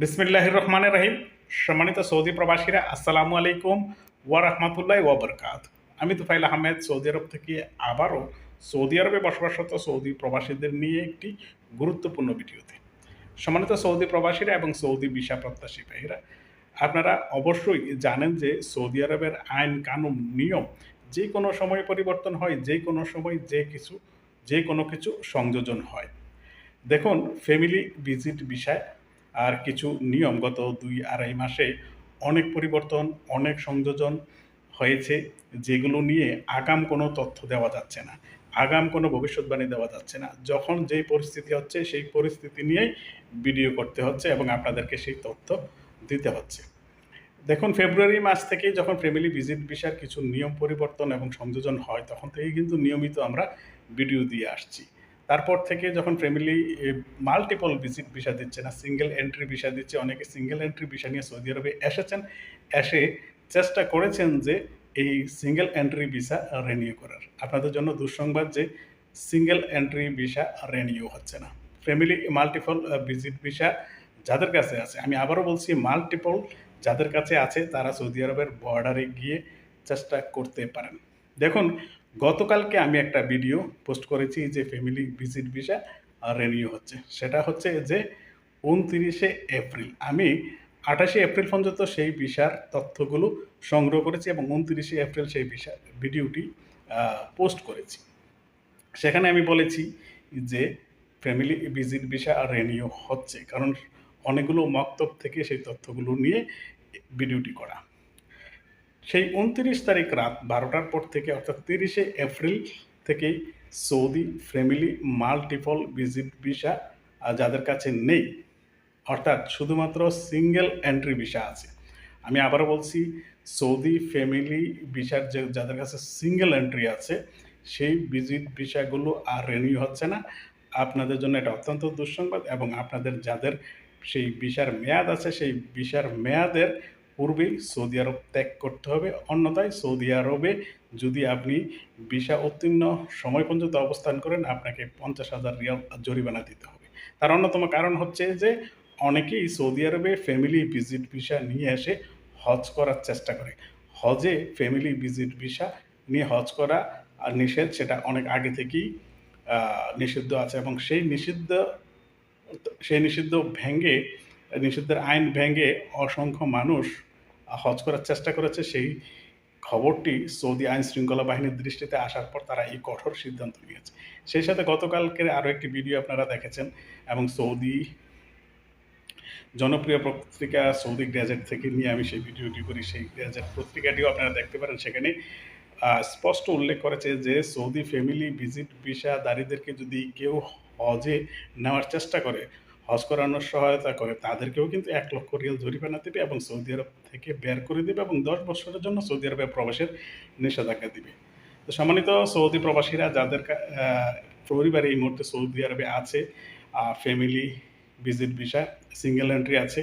বিসমিল্লাহ রহমান রহিম সম্মানিত সৌদি প্রবাসীরা, আসসালামু আলাইকুম ওয়া রহমতুল্লাহ ওয়া বরকাত আমি তুফাইল আহমেদ, সৌদি আরব থেকে আবারও সৌদি আরবে বসবাসরত সৌদি প্রবাসীদের নিয়ে একটি গুরুত্বপূর্ণ ভিডিওতে। সম্মানিত সৌদি প্রবাসীরা এবং সৌদি ভিসা প্রত্যাশী ভাইরা আপনারা অবশ্যই জানেন যে সৌদি আরবের আইন কানুন নিয়ম যে কোনো সময় পরিবর্তন হয়, যে কোনো সময় যে কিছু, যে কোনো কিছু সংযোজন হয়। দেখুন, ফ্যামিলি ভিজিট বিষয় আর কিছু নিয়ম, গত দুই আড়াই মাসে অনেক পরিবর্তন, অনেক সংযোজন হয়েছে, যেগুলো নিয়ে আগাম কোনো তথ্য দেওয়া যাচ্ছে না। আগাম কোনো ভবিষ্যৎবাণী দেওয়া যাচ্ছে না। যখন যেই পরিস্থিতি হচ্ছে, সেই পরিস্থিতি নিয়েই ভিডিও করতে হচ্ছে এবং আপনাদেরকে সেই তথ্য দিতে হচ্ছে। দেখুন, ফেব্রুয়ারি মাস থেকেই যখন ফ্যামিলি ভিজিট ভিসার কিছু নিয়ম পরিবর্তন এবং সংযোজন হয়, তখন থেকেই কিন্তু নিয়মিত আমরা ভিডিও দিয়ে আসছি। তারপর থেকে যখন ফ্যামিলি মাল্টিপল ভিজিট ভিসা দিচ্ছে না সিঙ্গেল এন্ট্রি ভিসা দিচ্ছে, অনেকে সিঙ্গেল এন্ট্রি ভিসা নিয়ে সৌদি আরবে এসেছেন, এসে চেষ্টা করেছেন যে এই সিঙ্গেল এন্ট্রি ভিসা রেনিউ করার। আপনাদের জন্য দুঃসংবাদ যে সিঙ্গেল এন্ট্রি ভিসা রেনিউ হচ্ছে না। ফ্যামিলি মাল্টিপল ভিজিট ভিসা যাদের কাছে আছে, আমি আবারও বলছি মাল্টিপল যাদের কাছে আছে, তারা সৌদি আরবের বর্ডারে গিয়ে চেষ্টা করতে পারেন। দেখুন, গতকালকে আমি একটা ভিডিও পোস্ট করেছি যে ফ্যামিলি ভিজিট ভিসা রেনিউ হচ্ছে। সেটা হচ্ছে যে উনতিরিশে এপ্রিল। আমি আঠাশে এপ্রিল পর্যন্ত সেই ভিসার তথ্যগুলো সংগ্রহ করেছি এবং উনতিরিশে এপ্রিল সেই ভিসা, ভিডিওটি পোস্ট করেছি। সেখানে আমি বলেছি যে ফ্যামিলি ভিজিট ভিসা রেনিউ হচ্ছে, কারণ অনেকগুলো মক্তব থেকে সেই তথ্যগুলো নিয়ে ভিডিওটি করা। সেই উনত্রিশ তারিখ রাত বারোটার পর থেকে, অর্থাৎ তিরিশে এপ্রিল থেকেই Saudi family multiple visit visa যাদের কাছে নেই, অর্থাৎ শুধুমাত্র সিঙ্গেল এন্ট্রি ভিসা আছে। আমি আবারও বলছি, সৌদি ফ্যামিলি ভিসার যে, যাদের কাছে সিঙ্গেল এন্ট্রি আছে, সেই ভিজিট ভিসাগুলো আর রেনিউ হচ্ছে না। আপনাদের জন্য এটা অত্যন্ত দুঃসংবাদ এবং আপনাদের যাদের সেই ভিসার মেয়াদ আছে, সেই ভিসার মেয়াদের পূর্বেই সৌদি আরব ত্যাগ করতে হবে। অন্যথায় সৌদি আরবে যদি আপনি ভিসা উত্তীর্ণ সময় পর্যন্ত অবস্থান করেন, আপনাকে পঞ্চাশ হাজার রিয়াল জরিমানা দিতে হবে। তার অন্যতম কারণ হচ্ছে যে, অনেকেই সৌদি আরবে ফ্যামিলি ভিজিট ভিসা নিয়ে এসে হজ করার চেষ্টা করে। হজে ফ্যামিলি ভিজিট ভিসা নিয়ে হজ করা নিষেধ, সেটা অনেক আগে থেকেই নিষিদ্ধ আছে এবং সেই নিষিদ্ধ সেই নিষিদ্ধ ভেঙে নিষিদ্ধের আইন ভেঙে অসংখ্য মানুষ হজ করার চেষ্টা করেছে, সেই খবরটি সৌদি আইন শৃঙ্খলা বাহিনীর দৃষ্টিতে আসার পর তারা এই কঠোর সিদ্ধান্ত নিয়েছে। সেই সাথে গতকালকের আরও একটি ভিডিও আপনারা দেখেছেন এবং সৌদি জনপ্রিয় পত্রিকা সৌদি গ্যাজেট থেকে নিয়ে আমি সেই ভিডিওটি করি। সেই গ্যাজেট পত্রিকাটিও আপনারা দেখতে পারেন। সেখানে স্পষ্ট উল্লেখ করেছে যে সৌদি ফ্যামিলি ভিজিট ভিসাদারীদেরকে যদি কেউ হজে নেওয়ার চেষ্টা করে হজ করানোর সহায়তা করে, তাদেরকেও কিন্তু এক লক্ষ রিয়াল জরিমানা দেবে এবং সৌদি আরব থেকে বের করে দেবে এবং দশ বছরের জন্য সৌদি আরবে প্রবেশের নিষেধাজ্ঞা দিবে। তো সম্মানিত সৌদি প্রবাসীরা যাদের পরিবার এই মুহূর্তে সৌদি আরবে আছে family visit visa single entry আছে,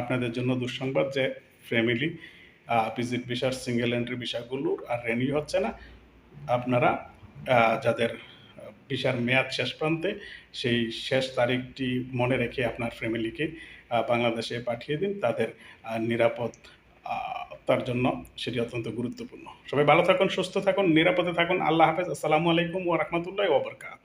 আপনাদের জন্য দুঃসংবাদ যে ফ্যামিলি ভিজিট ভিসার সিঙ্গেল এন্ট্রি ভিসাগুলোর আর রেনিউ হচ্ছে না। আপনারা যাদের ভিসার মেয়াদ শেষ প্রান্তে সেই শেষ তারিখটি মনে রেখে আপনার ফ্যামিলিকে বাংলাদেশে পাঠিয়ে দিন। তাদের নিরাপদ তার জন্য সেটি অত্যন্ত গুরুত্বপূর্ণ। সবাই ভালো থাকুন, সুস্থ থাকুন, নিরাপদে থাকুন। আল্লাহ হাফেজ। আসসালামু আলাইকুম ও রহমতুল্লাহ ওবরকাত